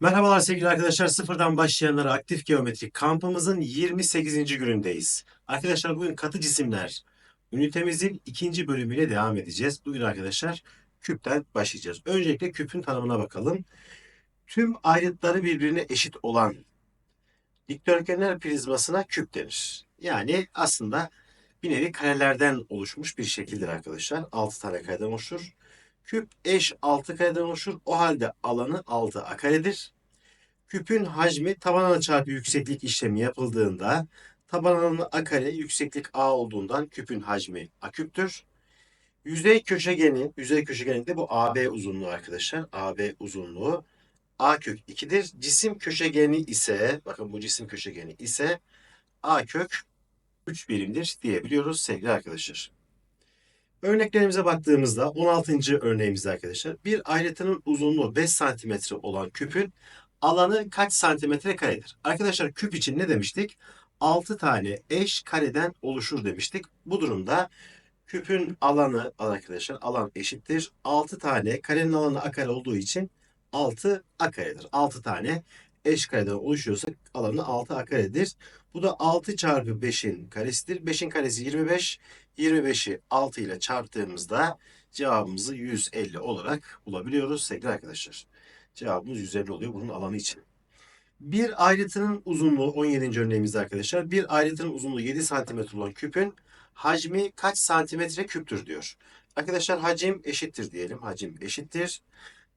Merhabalar sevgili arkadaşlar. Sıfırdan başlayanlara aktif geometri kampımızın 28. günündeyiz. Arkadaşlar bugün katı cisimler ünitemizin ikinci bölümüyle devam edeceğiz. Bugün arkadaşlar küpten başlayacağız. Öncelikle küpün tanımına bakalım. Tüm ayrıtları birbirine eşit olan dikdörtgenler prizmasına küp denir. Yani aslında bir nevi karelerden oluşmuş bir şekildir arkadaşlar. 6 tane kareden oluşur. Küp eş 6 kareden oluşur. O halde alanı 6 a karedir. Küpün hacmi taban alanı çarpı yükseklik işlemi yapıldığında taban alanı a kare yükseklik a olduğundan küpün hacmi a küptür. Yüzey köşegeni, yüzey köşegeni de bu AB uzunluğu arkadaşlar. AB uzunluğu a kök 2'dir. Cisim köşegeni ise, bakın bu cisim köşegeni ise a kök 3 birimdir diyebiliyoruz sevgili arkadaşlar. Örneklerimize baktığımızda 16. örneğimizde arkadaşlar bir ayrıtının uzunluğu 5 santimetre olan küpün alanı kaç santimetre karedir? Arkadaşlar küp için ne demiştik? 6 tane eş kareden oluşur demiştik. Bu durumda küpün alanı arkadaşlar alan eşittir. 6 tane karenin alanı a kare olduğu için 6 a karedir. 6 tane eş kareden oluşuyorsa alanı 6 a karedir. Bu da 6 çarpı 5'in karesidir. 5'in karesi 25. 25'i 6 ile çarptığımızda cevabımızı 150 olarak bulabiliyoruz sevgili arkadaşlar. Cevabımız 150 oluyor bunun alanı için. Bir ayrıtının uzunluğu 17. örneğimizde arkadaşlar. Bir ayrıtının uzunluğu 7 santimetre olan küpün hacmi kaç santimetre küptür diyor. Arkadaşlar hacim eşittir diyelim. Hacim eşittir.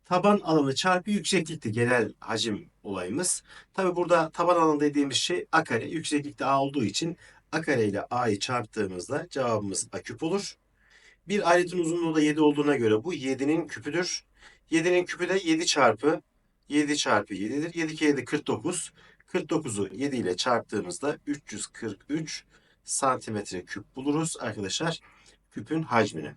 Taban alanı çarpı yükseklikti genel hacim olayımız. Tabi burada taban alanı dediğimiz şey a kare. Yükseklikte a olduğu için a kare ile a'yı çarptığımızda cevabımız a küp olur. Bir ayrıtın uzunluğu da 7 olduğuna göre bu 7'nin küpüdür. 7'nin küpü de 7 çarpı 7 çarpı 7'dir. 7 kere 7 49. 49'u 7 ile çarptığımızda 343 santimetre küp buluruz arkadaşlar küpün hacmini.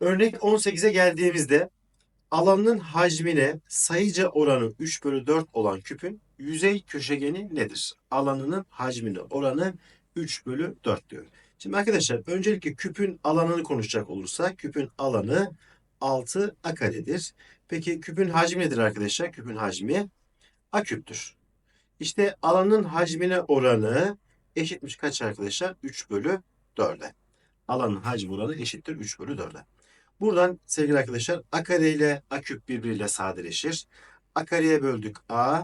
Örnek 18'e geldiğimizde alanın hacmine sayıca oranı 3 bölü 4 olan küpün yüzey köşegeni nedir? Alanının hacmine oranı 3 bölü 4 diyor. Şimdi arkadaşlar öncelikle küpün alanını konuşacak olursak küpün alanı 6 a karedir. Peki küpün hacmi nedir arkadaşlar? Küpün hacmi a küptür. İşte alanın hacmine oranı eşitmiş kaç arkadaşlar? 3 bölü 4'e. Alanın hacmi oranı eşittir 3 bölü 4'e. Buradan sevgili arkadaşlar a kare ile a küp birbiriyle sadeleşir. a kareye böldük a,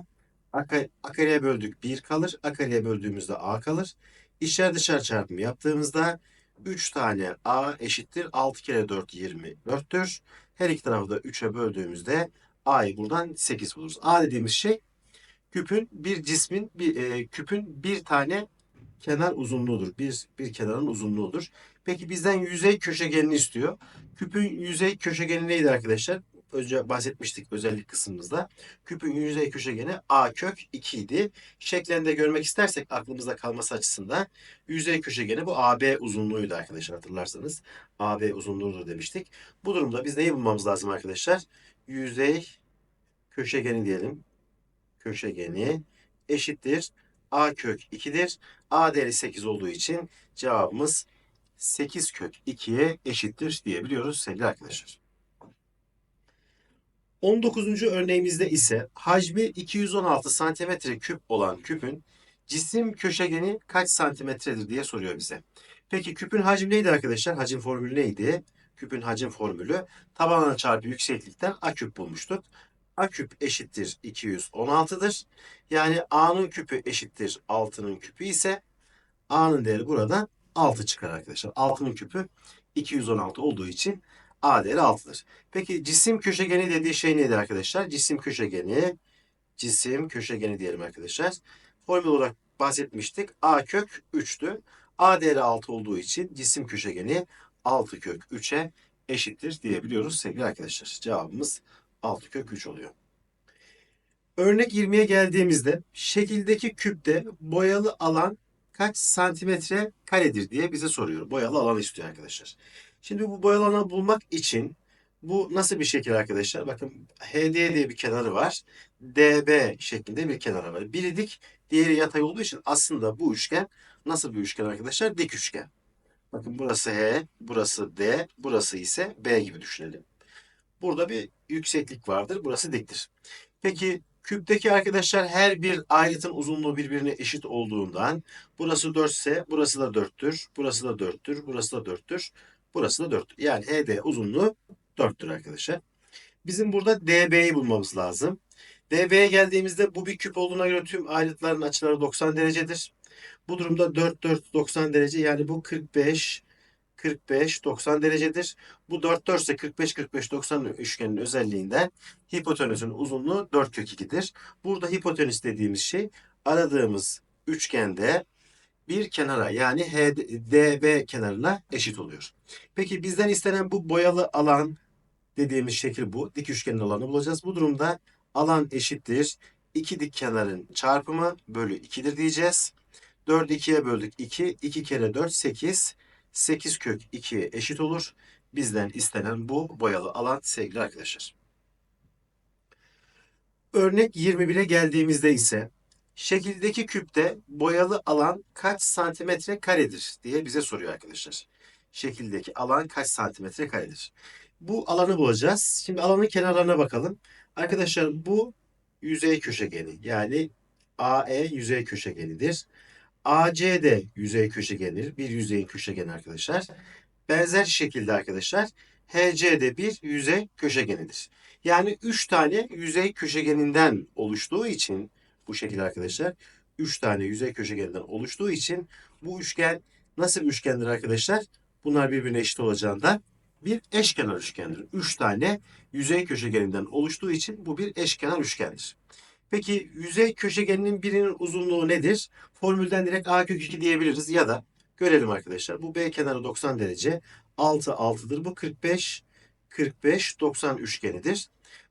a, kare, a kareye böldük 1 kalır. a kareye böldüğümüzde a kalır. İçler dışarı çarpımı yaptığımızda 3 tane a eşittir 6 kere 4 24'tür. Her iki tarafı da 3'e böldüğümüzde a'yı buradan 8 buluruz. a dediğimiz şey küpün bir cismin bir e, küpün bir tane kenar uzunluğudur. Bir, bir kenarın uzunluğudur. Peki bizden yüzey köşegenini istiyor. Küpün yüzey köşegeni neydi arkadaşlar? Önce bahsetmiştik özellik kısmımızda. Küpün yüzey köşegeni a kök 2 idi. Şeklinde görmek istersek aklımızda kalması açısından yüzey köşegeni bu AB uzunluğuydu arkadaşlar hatırlarsanız. AB uzunluğudur demiştik. Bu durumda biz neyi bulmamız lazım arkadaşlar? Yüzey köşegeni diyelim. Köşegeni eşittir. A kök 2'dir. A değeri 8 olduğu için cevabımız 8 kök 2'ye eşittir diyebiliyoruz sevgili arkadaşlar. 19. örneğimizde ise hacmi 216 santimetre küp olan küpün cisim köşegeni kaç santimetredir diye soruyor bize. Peki küpün hacmi neydi arkadaşlar? Hacim formülü neydi? Küpün hacim formülü tabanına çarpı yükseklikten a küp bulmuştuk. a küp eşittir 216'dır. Yani a'nın küpü eşittir 6'nın küpü ise a'nın değeri burada 6 çıkar arkadaşlar. 6'nın küpü 216 olduğu için A değeri 6'dır. Peki cisim köşegeni dediği şey nedir arkadaşlar? Cisim köşegeni, cisim köşegeni diyelim arkadaşlar. Formül olarak bahsetmiştik. A kök 3'tü. A değeri 6 olduğu için cisim köşegeni 6 kök 3'e eşittir diyebiliyoruz sevgili arkadaşlar. Cevabımız 6 kök 3 oluyor. Örnek 20'ye geldiğimizde şekildeki küpte boyalı alan kaç santimetre karedir diye bize soruyor. Boyalı alan istiyor arkadaşlar. Şimdi bu boyalı alanı bulmak için bu nasıl bir şekil arkadaşlar? Bakın HD diye bir kenarı var. DB şeklinde bir kenarı var. Biri dik, diğeri yatay olduğu için aslında bu üçgen nasıl bir üçgen arkadaşlar? Dik üçgen. Bakın burası H, burası D, burası ise B gibi düşünelim. Burada bir yükseklik vardır. Burası diktir. Peki küpteki arkadaşlar her bir ayetin uzunluğu birbirine eşit olduğundan burası 4 ise burası da 4'tür. Burası da 4'tür. Burası da 4'tür. Burası da 4'tür. Yani HD uzunluğu 4'tür arkadaşlar. Bizim burada DB'yi bulmamız lazım. DB'ye geldiğimizde bu bir küp olduğuna göre tüm ayrıtların açıları 90 derecedir. Bu durumda 4 4 90 derece yani bu 45 45 90 derecedir. Bu 4 4 ise 45 45 90 üçgenin özelliğinden hipotenüsün uzunluğu 4 kök 2'dir. Burada hipotenüs dediğimiz şey aradığımız üçgende bir kenara yani HDB kenarına eşit oluyor. Peki bizden istenen bu boyalı alan dediğimiz şekil bu. Dik üçgenin alanı bulacağız. Bu durumda alan eşittir. İki dik kenarın çarpımı bölü 2'dir diyeceğiz. 4'ü 2'ye böldük 2. 2 kere 4 8. 8 kök 2'ye eşit olur. Bizden istenen bu boyalı alan sevgili arkadaşlar. Örnek 21'e geldiğimizde ise şekildeki küpte boyalı alan kaç santimetre karedir diye bize soruyor arkadaşlar. Şekildeki alan kaç santimetre karedir? Bu alanı bulacağız. Şimdi alanın kenarlarına bakalım. Arkadaşlar bu yüzey köşegeni yani AE yüzey köşegenidir. AC de yüzey köşegenidir. Bir yüzeyin köşegeni arkadaşlar. Benzer şekilde arkadaşlar HC de bir yüzey köşegenidir. Yani 3 tane yüzey köşegeninden oluştuğu için bu şekilde arkadaşlar 3 tane yüzey köşegeninden oluştuğu için bu üçgen nasıl bir üçgendir arkadaşlar? Bunlar birbirine eşit olacağından bir eşkenar üçgendir. 3 tane yüzey köşegeninden oluştuğu için bu bir eşkenar üçgendir. Peki yüzey köşegeninin birinin uzunluğu nedir? Formülden direkt a kök 2 diyebiliriz ya da görelim arkadaşlar. Bu b kenarı 90 derece. 6 6'dır. Bu 45 45 90 üçgenidir.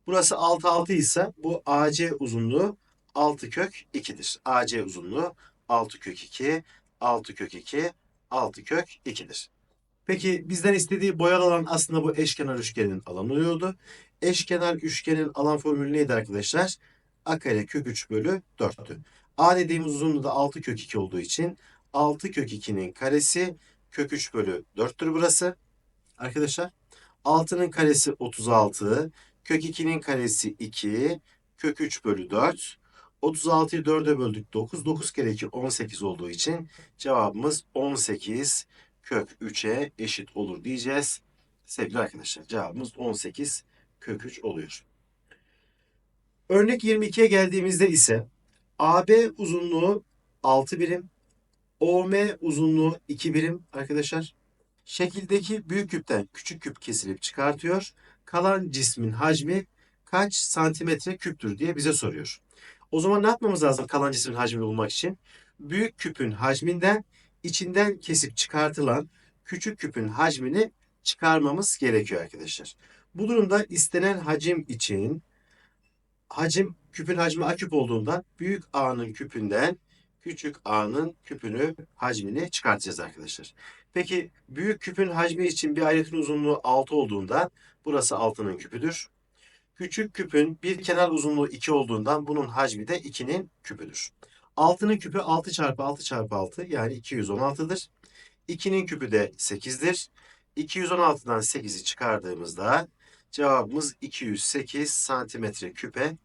Burası 6 6 ise bu AC uzunluğu 6 kök 2'dir. AC uzunluğu 6 kök 2 6 kök 2 6 kök 2'dir. Peki bizden istediği boyalı alan aslında bu eşkenar üçgenin alanı oluyordu. Eşkenar üçgenin alan formülü neydi arkadaşlar? A kare kök 3 bölü 4'tü. A dediğimiz uzunluğu da 6 kök 2 olduğu için 6 kök 2'nin karesi kök 3 bölü 4'tür burası. Arkadaşlar 6'nın karesi 36, kök 2'nin karesi 2, kök 3 bölü 4. 36'yı 4'e böldük 9. 9 kere 2 18 olduğu için cevabımız 18 kök 3'e eşit olur diyeceğiz. Sevgili arkadaşlar cevabımız 18 kök 3 oluyor. Örnek 22'ye geldiğimizde ise AB uzunluğu 6 birim, OM uzunluğu 2 birim arkadaşlar. Şekildeki büyük küpten küçük küp kesilip çıkartıyor. Kalan cismin hacmi kaç santimetre küptür diye bize soruyor. O zaman ne yapmamız lazım kalan cismin hacmini bulmak için? Büyük küpün hacminden içinden kesip çıkartılan küçük küpün hacmini çıkarmamız gerekiyor arkadaşlar. Bu durumda istenen hacim için hacim küpün hacmi A küp olduğundan büyük A'nın küpünden küçük A'nın küpünü hacmini çıkartacağız arkadaşlar. Peki büyük küpün hacmi için bir ayetin uzunluğu 6 olduğundan burası 6'nın küpüdür. Küçük küpün bir kenar uzunluğu 2 olduğundan bunun hacmi de 2'nin küpüdür. 6'nın küpü 6 çarpı 6 çarpı 6 yani 216'dır. 2'nin küpü de 8'dir. 216'dan 8'i çıkardığımızda cevabımız 208 santimetre küpe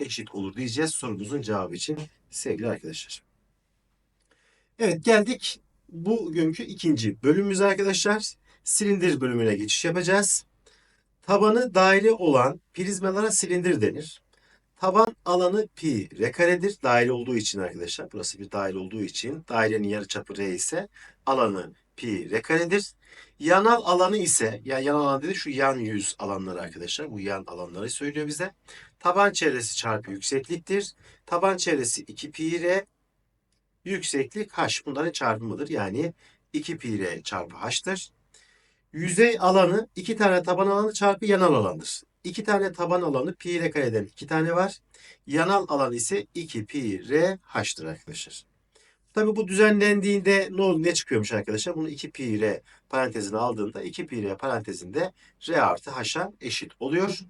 eşit olur diyeceğiz sorumuzun cevabı için sevgili arkadaşlar. Evet geldik bugünkü ikinci bölümümüze arkadaşlar. Silindir bölümüne geçiş yapacağız. Tabanı daire olan prizmalara silindir denir. Taban alanı pi r karedir. Daire olduğu için arkadaşlar. Burası bir daire olduğu için dairenin yarıçapı r ise alanı pi r karedir. Yanal alanı ise yani yanal alan dedi şu yan yüz alanları arkadaşlar. Bu yan alanları söylüyor bize. Taban çevresi çarpı yüksekliktir. Taban çevresi 2 pi r. Yükseklik h. Bunların çarpımıdır. Yani 2 pi r çarpı h'tır. Yüzey alanı iki tane taban alanı çarpı yanal alandır. İki tane taban alanı pi r kareden iki tane var. Yanal alan ise 2 pi r h'tır arkadaşlar. Tabi bu düzenlendiğinde ne oldu ne çıkıyormuş arkadaşlar? Bunu 2 pi r parantezine aldığında 2 pi r parantezinde r artı h'a eşit oluyor.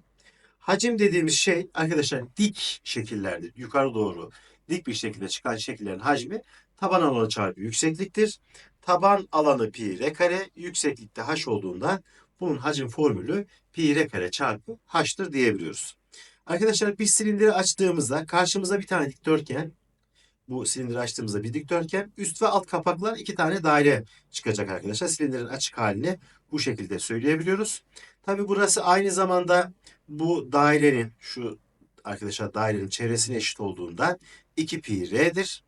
Hacim dediğimiz şey arkadaşlar dik şekillerde yukarı doğru dik bir şekilde çıkan şekillerin hacmi taban alanı çarpı yüksekliktir. Taban alanı pi r kare yükseklikte h olduğundan Bunun hacim formülü pi r kare çarpı h'tır diyebiliyoruz. Arkadaşlar bir silindiri açtığımızda karşımıza bir tane dikdörtgen bu silindiri açtığımızda bir dikdörtgen üst ve alt kapaklar iki tane daire çıkacak arkadaşlar. Silindirin açık halini bu şekilde söyleyebiliyoruz. Tabi burası aynı zamanda bu dairenin şu arkadaşlar dairenin çevresine eşit olduğundan 2 pi r'dir.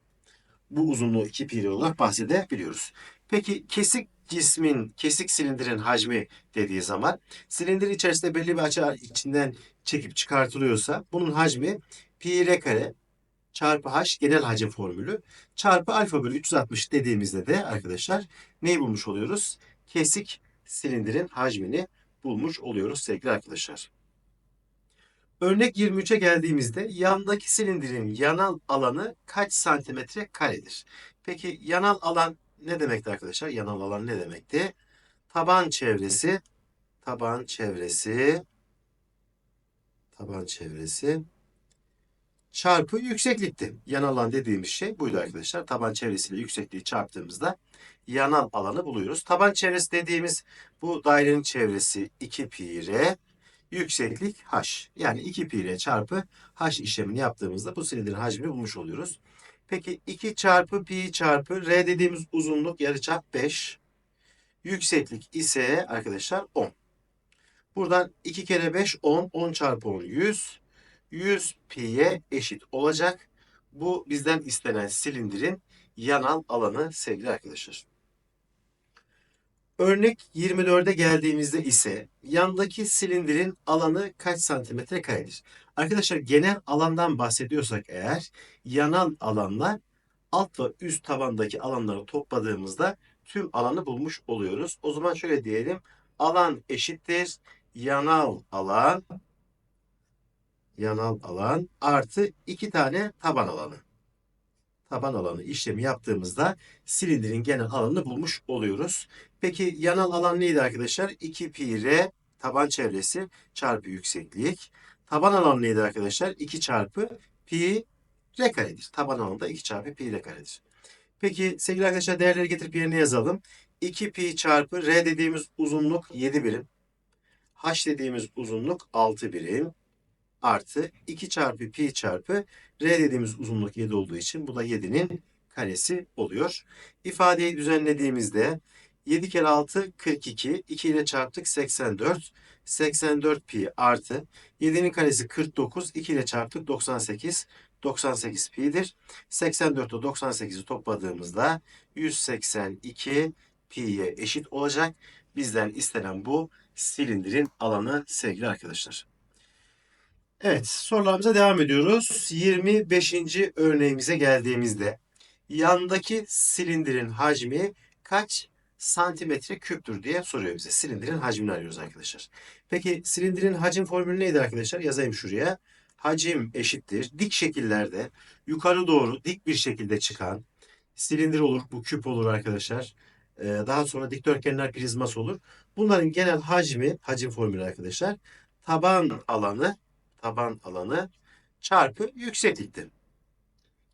Bu uzunluğu 2 pi r olarak bahsedebiliyoruz. Peki kesik cismin, kesik silindirin hacmi dediği zaman silindirin içerisinde belli bir açı içinden çekip çıkartılıyorsa bunun hacmi pi r kare çarpı h genel hacim formülü çarpı alfa bölü 360 dediğimizde de arkadaşlar neyi bulmuş oluyoruz? Kesik silindirin hacmini bulmuş oluyoruz sevgili arkadaşlar. Örnek 23'e geldiğimizde yandaki silindirin yanal alanı kaç santimetre karedir? Peki yanal alan ne demekti arkadaşlar? Yanal alan ne demekti? Taban çevresi, taban çevresi, taban çevresi çarpı yükseklikti. Yanal alan dediğimiz şey buydu arkadaşlar. Taban çevresiyle yüksekliği çarptığımızda yanal alanı buluyoruz. Taban çevresi dediğimiz bu dairenin çevresi 2 pi r, yükseklik h. Yani 2 pi r çarpı h işlemini yaptığımızda bu silindirin hacmini bulmuş oluyoruz. Peki 2 çarpı pi çarpı r dediğimiz uzunluk yarıçap 5. Yükseklik ise arkadaşlar 10. Buradan 2 kere 5 10. 10 çarpı 10 100. 100 pi'ye eşit olacak. Bu bizden istenen silindirin yanal alanı sevgili arkadaşlar. Örnek 24'e geldiğimizde ise yandaki silindirin alanı kaç santimetre karedir? Arkadaşlar genel alandan bahsediyorsak eğer yanal alanlar alt ve üst tabandaki alanları topladığımızda tüm alanı bulmuş oluyoruz. O zaman şöyle diyelim. Alan eşittir yanal alan yanal alan artı iki tane taban alanı. Taban alanı işlemi yaptığımızda silindirin genel alanını bulmuş oluyoruz. Peki yanal alan neydi arkadaşlar? 2 pi r taban çevresi çarpı yükseklik. Taban alan neydi arkadaşlar? 2 çarpı pi r karedir. Taban alanı da 2 çarpı pi r karedir. Peki sevgili arkadaşlar değerleri getirip yerine yazalım. 2 pi çarpı r dediğimiz uzunluk 7 birim. h dediğimiz uzunluk 6 birim artı 2 çarpı pi çarpı r dediğimiz uzunluk 7 olduğu için bu da 7'nin karesi oluyor. İfadeyi düzenlediğimizde 7 kere 6 42, 2 ile çarptık 84, 84 pi artı 7'nin karesi 49, 2 ile çarptık 98, 98 pi'dir. 84 ile 98'i topladığımızda 182 pi'ye eşit olacak. Bizden istenen bu silindirin alanı sevgili arkadaşlar. Evet, sorularımıza devam ediyoruz. 25. örneğimize geldiğimizde yandaki silindirin hacmi kaç santimetre küptür diye soruyor bize. Silindirin hacmini arıyoruz arkadaşlar. Peki silindirin hacim formülü neydi arkadaşlar? Yazayım şuraya. Hacim eşittir. Dik şekillerde yukarı doğru dik bir şekilde çıkan silindir olur. Bu küp olur arkadaşlar. Ee, daha sonra dikdörtgenler prizması olur. Bunların genel hacmi, hacim formülü arkadaşlar. Taban alanı taban alanı çarpı yükseklikti.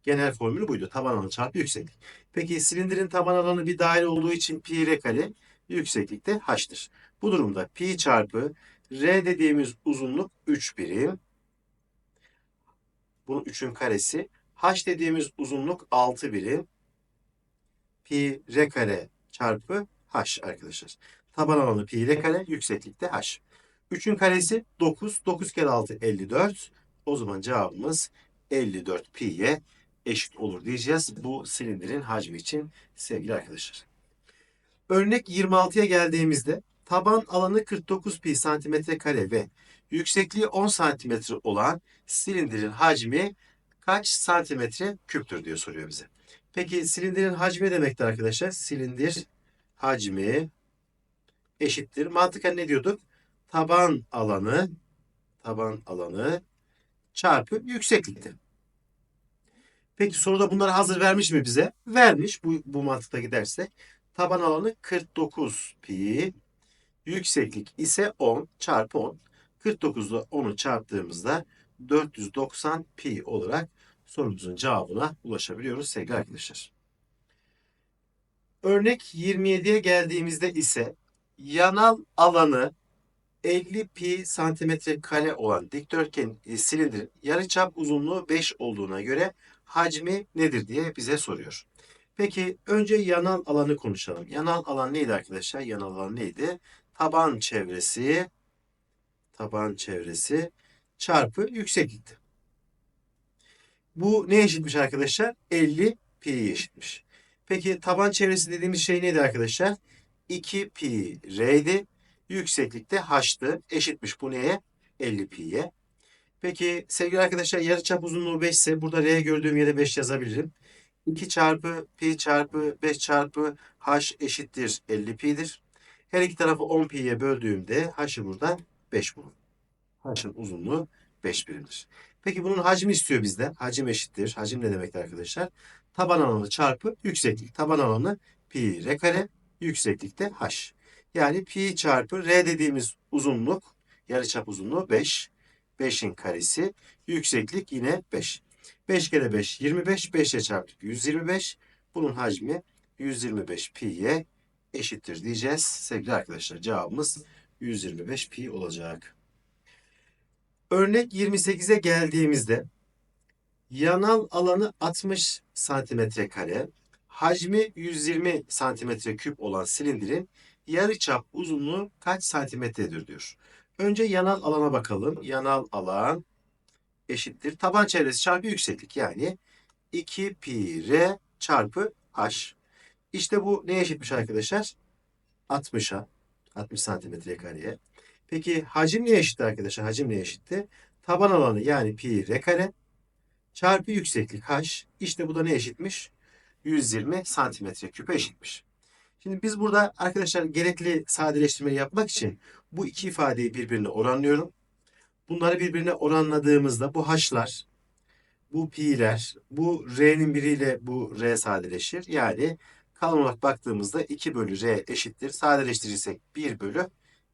Genel formülü buydu. Taban alanı çarpı yükseklik. Peki silindirin taban alanı bir daire olduğu için pi r kare yükseklik de h'tır. Bu durumda pi çarpı r dediğimiz uzunluk 3 birim. Bunun 3'ün karesi. h dediğimiz uzunluk 6 birim. Pi r kare çarpı h arkadaşlar. Taban alanı pi r kare, yükseklik de h. 3'ün karesi 9. 9 kere 6 54. O zaman cevabımız 54 pi'ye eşit olur diyeceğiz. Bu silindirin hacmi için sevgili arkadaşlar. Örnek 26'ya geldiğimizde taban alanı 49 pi santimetre kare ve yüksekliği 10 santimetre olan silindirin hacmi kaç santimetre küptür diyor soruyor bize. Peki silindirin hacmi demektir arkadaşlar? Silindir hacmi eşittir. Mantıken ne diyorduk? Taban alanı taban alanı çarpı yükseklikti. Peki soruda bunları hazır vermiş mi bize? Vermiş bu, bu mantıkta gidersek. Taban alanı 49 pi. Yükseklik ise 10 çarpı 10. 49 ile 10'u çarptığımızda 490 pi olarak sorumuzun cevabına ulaşabiliyoruz sevgili arkadaşlar. Örnek 27'ye geldiğimizde ise yanal alanı 50 pi santimetre kare olan dikdörtgen e, silindirin yarıçap uzunluğu 5 olduğuna göre hacmi nedir diye bize soruyor. Peki önce yanal alanı konuşalım. Yanal alan neydi arkadaşlar? Yanal alan neydi? Taban çevresi taban çevresi çarpı yükseklikti. Bu ne eşitmiş arkadaşlar? 50 pi'ye eşitmiş. Peki taban çevresi dediğimiz şey neydi arkadaşlar? 2 pi r'ydi. Yükseklikte h'tı. Eşitmiş bu neye? 50 pi'ye. Peki sevgili arkadaşlar yarıçap uzunluğu 5 ise burada r gördüğüm yere 5 yazabilirim. 2 çarpı pi çarpı 5 çarpı h eşittir 50 pi'dir. Her iki tarafı 10 pi'ye böldüğümde h'ı buradan 5 bulur. H'ın uzunluğu 5 birimdir. Peki bunun hacmi istiyor bizden. Hacim eşittir. Hacim ne demektir arkadaşlar? Taban alanı çarpı yükseklik. Taban alanı pi r kare, yükseklikte h. Yani pi çarpı r dediğimiz uzunluk, yarıçap uzunluğu 5. 5'in karesi, yükseklik yine 5. 5 kere 5 25, 5'e çarptık 125. Bunun hacmi 125 pi'ye eşittir diyeceğiz. Sevgili arkadaşlar cevabımız 125 pi olacak. Örnek 28'e geldiğimizde yanal alanı 60 santimetre kare, hacmi 120 santimetre küp olan silindirin yarıçap uzunluğu kaç santimetredir diyor. Önce yanal alana bakalım. Yanal alan eşittir. Taban çevresi çarpı yükseklik yani 2 pi r çarpı h. İşte bu neye eşitmiş arkadaşlar? 60'a. 60 santimetre kareye. Peki hacim neye eşitti arkadaşlar? Hacim neye eşitti? Taban alanı yani pi r kare çarpı yükseklik h. İşte bu da ne eşitmiş? 120 santimetre küpe eşitmiş. Şimdi biz burada arkadaşlar gerekli sadeleştirmeyi yapmak için bu iki ifadeyi birbirine oranlıyorum. Bunları birbirine oranladığımızda bu h'lar, bu pi'ler, bu r'nin biriyle bu r sadeleşir. Yani kalan olarak baktığımızda 2 bölü r eşittir. Sadeleştirirsek 1 bölü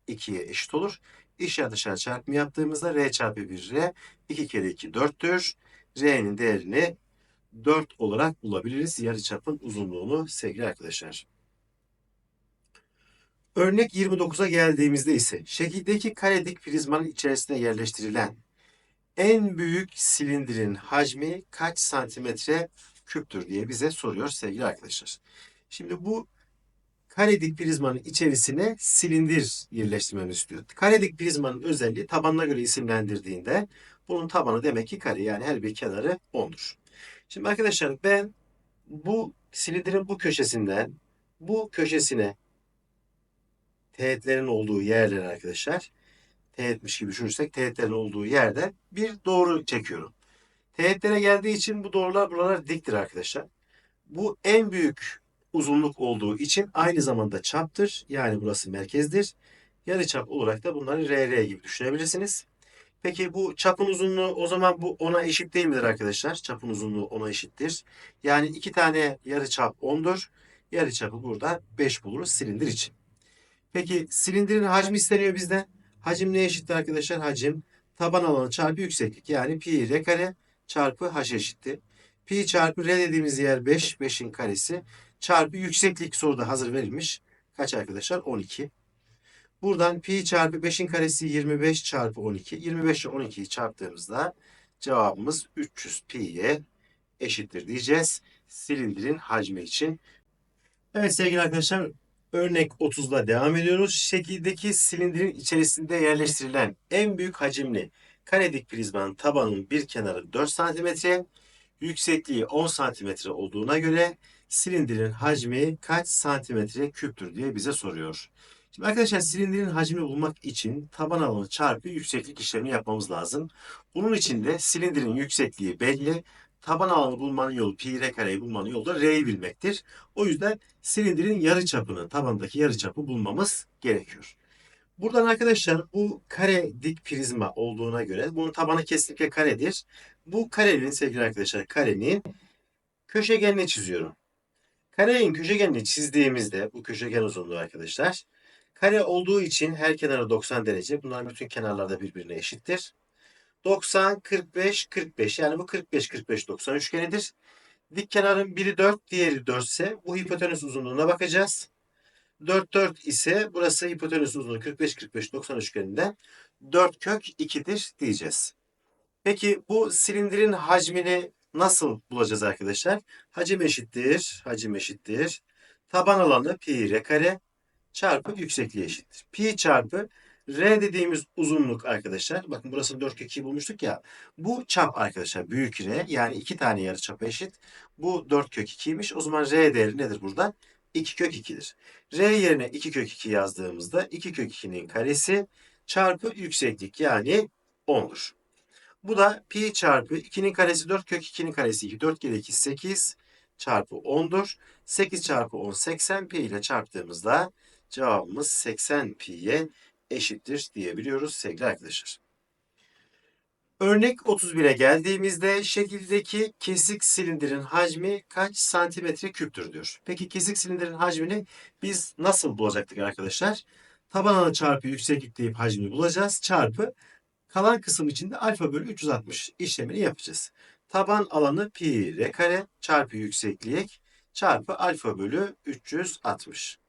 2'ye eşit olur. İşler dışarı çarpımı yaptığımızda r çarpı 1 r 2 kere 2 4'tür. R'nin değerini 4 olarak bulabiliriz. Yarıçapın uzunluğunu sevgili arkadaşlar. Örnek 29'a geldiğimizde ise şekildeki karedik prizmanın içerisine yerleştirilen en büyük silindirin hacmi kaç santimetre küptür diye bize soruyor sevgili arkadaşlar. Şimdi bu karedik prizmanın içerisine silindir yerleştirmemizi istiyor. Karedik prizmanın özelliği tabanına göre isimlendirdiğinde bunun tabanı demek ki kare yani her bir kenarı 10'dur. Şimdi arkadaşlar ben bu silindirin bu köşesinden bu köşesine teğetlerin olduğu yerlere arkadaşlar teğetmiş gibi düşünürsek teğetlerin olduğu yerde bir doğru çekiyorum. Teğetlere geldiği için bu doğrular buralar diktir arkadaşlar. Bu en büyük uzunluk olduğu için aynı zamanda çaptır. Yani burası merkezdir. Yarı çap olarak da bunları RR gibi düşünebilirsiniz. Peki bu çapın uzunluğu o zaman bu 10'a eşit değil midir arkadaşlar? Çapın uzunluğu 10'a eşittir. Yani iki tane yarı çap 10'dur. Yarı çapı burada 5 buluruz silindir için. Peki silindirin hacmi isteniyor bizden. Hacim neye eşittir arkadaşlar? Hacim taban alanı çarpı yükseklik. Yani pi r kare çarpı h eşittir. Pi çarpı r dediğimiz yer 5. 5'in karesi çarpı yükseklik soruda hazır verilmiş. Kaç arkadaşlar? 12. Buradan pi çarpı 5'in karesi 25 çarpı 12. 25 ile 12'yi çarptığımızda cevabımız 300 pi'ye eşittir diyeceğiz. Silindirin hacmi için. Evet sevgili arkadaşlar örnek 30'da devam ediyoruz. Şekildeki silindirin içerisinde yerleştirilen en büyük hacimli karedik prizmanın tabanının bir kenarı 4 cm, yüksekliği 10 cm olduğuna göre silindirin hacmi kaç santimetre küptür diye bize soruyor. Şimdi arkadaşlar silindirin hacmini bulmak için taban alanı çarpı yükseklik işlemi yapmamız lazım. Bunun için de silindirin yüksekliği belli. Taban alanı bulmanın yolu pi r kareyi bulmanın yolu da r'yi bilmektir. O yüzden silindirin yarı çapını, tabandaki yarı çapı bulmamız gerekiyor. Buradan arkadaşlar bu kare dik prizma olduğuna göre bunun tabanı kesinlikle karedir. Bu karenin sevgili arkadaşlar karenin köşegenini çiziyorum. Karenin köşegenini çizdiğimizde bu köşegen uzunluğu arkadaşlar kare olduğu için her kenarı 90 derece. Bunların bütün kenarlarda birbirine eşittir. 90, 45, 45. Yani bu 45, 45, 90 üçgenidir. Dik kenarın biri 4, diğeri 4 ise bu hipotenüs uzunluğuna bakacağız. 4 4 ise burası hipotenüs uzunluğu 45 45 90 üçgeninde 4 kök 2'dir diyeceğiz. Peki bu silindirin hacmini nasıl bulacağız arkadaşlar? Hacim eşittir, hacim eşittir. Taban alanı pi r kare çarpı yüksekliği eşittir. Pi çarpı r dediğimiz uzunluk arkadaşlar. Bakın burası 4 kök 2 bulmuştuk ya. Bu çap arkadaşlar büyük r yani iki tane yarı çapı eşit. Bu 4 kök 2'ymiş. O zaman r değeri nedir burada? 2 kök 2'dir. R yerine 2 kök 2 yazdığımızda 2 kök 2'nin karesi çarpı yükseklik yani 10'dur. Bu da pi çarpı 2'nin karesi 4 kök 2'nin karesi 2. 4 kere 2 8 çarpı 10'dur. 8 çarpı 10 80 pi ile çarptığımızda cevabımız 80 pi'ye eşittir diyebiliyoruz sevgili arkadaşlar. Örnek 31'e geldiğimizde şekildeki kesik silindirin hacmi kaç santimetre küptür diyor. Peki kesik silindirin hacmini biz nasıl bulacaktık arkadaşlar? Taban alanı çarpı yükseklik deyip hacmini bulacağız. Çarpı kalan kısım içinde alfa bölü 360 işlemini yapacağız. Taban alanı pi r kare çarpı yükseklik çarpı alfa bölü 360.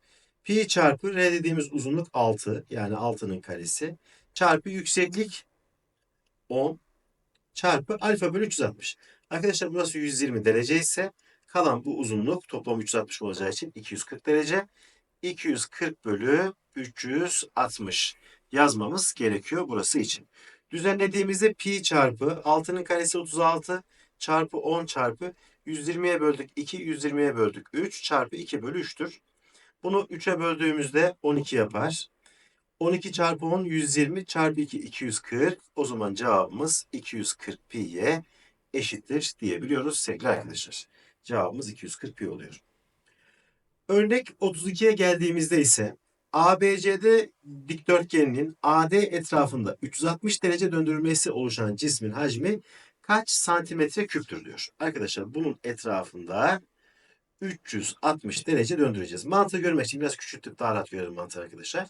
Pi çarpı r dediğimiz uzunluk 6 yani 6'nın karesi çarpı yükseklik 10 çarpı alfa bölü 360. Arkadaşlar burası 120 derece ise kalan bu uzunluk toplam 360 olacağı için 240 derece. 240 bölü 360 yazmamız gerekiyor burası için. Düzenlediğimizde pi çarpı 6'nın karesi 36 çarpı 10 çarpı 120'ye böldük 2, 120'ye böldük 3 çarpı 2 bölü 3'tür. Bunu 3'e böldüğümüzde 12 yapar. 12 çarpı 10 120 çarpı 2 240. O zaman cevabımız 240 pi'ye eşittir diyebiliyoruz sevgili arkadaşlar. Cevabımız 240 pi oluyor. Örnek 32'ye geldiğimizde ise ABCD dikdörtgeninin AD etrafında 360 derece döndürülmesi oluşan cismin hacmi kaç santimetre küptür diyor. Arkadaşlar bunun etrafında 360 derece döndüreceğiz. Mantığı görmek için biraz küçültüp daha rahat görelim mantığı arkadaşlar.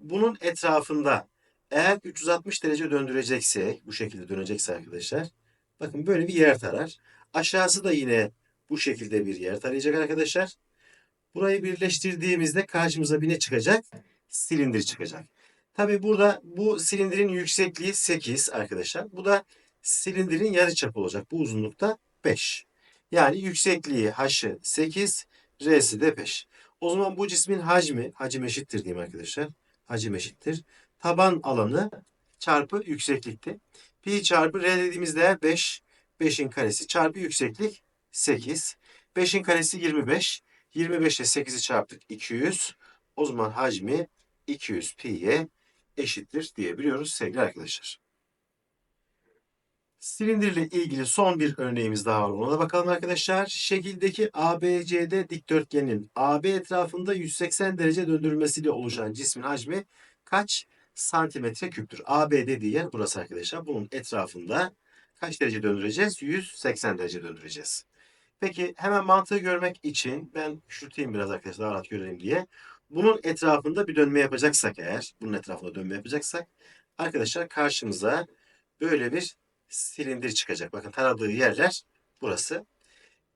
Bunun etrafında eğer 360 derece döndüreceksek, bu şekilde dönecekse arkadaşlar, bakın böyle bir yer tarar. Aşağısı da yine bu şekilde bir yer tarayacak arkadaşlar. Burayı birleştirdiğimizde karşımıza bir ne çıkacak? Silindir çıkacak. Tabi burada bu silindirin yüksekliği 8 arkadaşlar. Bu da silindirin yarıçapı olacak. Bu uzunlukta 5. Yani yüksekliği h'ı 8, r'si de 5. O zaman bu cismin hacmi, hacim eşittir diyeyim arkadaşlar. Hacim eşittir. Taban alanı çarpı yükseklikti. Pi çarpı r dediğimiz değer 5. 5'in karesi çarpı yükseklik 8. 5'in karesi 25. 25 ile 8'i çarptık 200. O zaman hacmi 200 pi'ye eşittir diyebiliyoruz sevgili arkadaşlar. Silindirle ilgili son bir örneğimiz daha var. Ona da bakalım arkadaşlar. Şekildeki ABCD dikdörtgenin AB etrafında 180 derece döndürülmesiyle oluşan cismin hacmi kaç santimetre küptür? AB dediği yer burası arkadaşlar. Bunun etrafında kaç derece döndüreceğiz? 180 derece döndüreceğiz. Peki hemen mantığı görmek için ben küçülteyim biraz arkadaşlar daha rahat görelim diye. Bunun etrafında bir dönme yapacaksak eğer, bunun etrafında dönme yapacaksak arkadaşlar karşımıza böyle bir silindir çıkacak. Bakın taradığı yerler burası.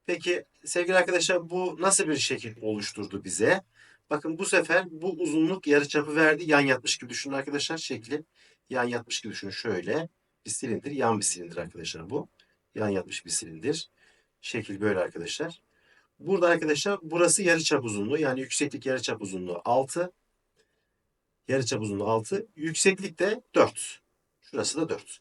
Peki sevgili arkadaşlar bu nasıl bir şekil oluşturdu bize? Bakın bu sefer bu uzunluk yarıçapı verdi. Yan yatmış gibi düşünün arkadaşlar şekli. Yan yatmış gibi düşünün şöyle. Bir silindir, yan bir silindir arkadaşlar bu. Yan yatmış bir silindir. Şekil böyle arkadaşlar. Burada arkadaşlar burası yarıçap uzunluğu. Yani yükseklik yarıçap uzunluğu 6. Yarıçap uzunluğu 6. Yükseklik de 4. Şurası da 4.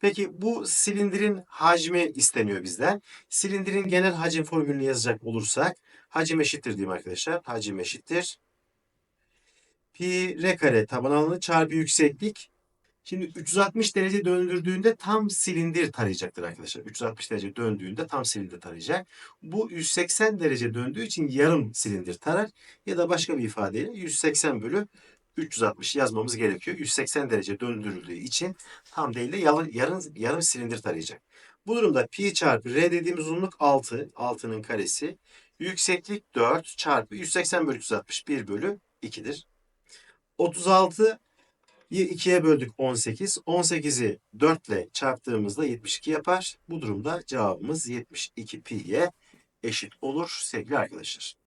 Peki bu silindirin hacmi isteniyor bizden. Silindirin genel hacim formülünü yazacak olursak hacim eşittir diyeyim arkadaşlar. Hacim eşittir. Pi r kare taban alanı çarpı yükseklik. Şimdi 360 derece döndürdüğünde tam silindir tarayacaktır arkadaşlar. 360 derece döndüğünde tam silindir tarayacak. Bu 180 derece döndüğü için yarım silindir tarar. Ya da başka bir ifadeyle 180 bölü 360 yazmamız gerekiyor. 180 derece döndürüldüğü için tam değil de yarım, yarım, silindir tarayacak. Bu durumda pi çarpı r dediğimiz uzunluk 6. 6'nın karesi. Yükseklik 4 çarpı 180 bölü 360 1 bölü 2'dir. 36 2'ye böldük 18. 18'i 4 ile çarptığımızda 72 yapar. Bu durumda cevabımız 72 pi'ye eşit olur sevgili arkadaşlar.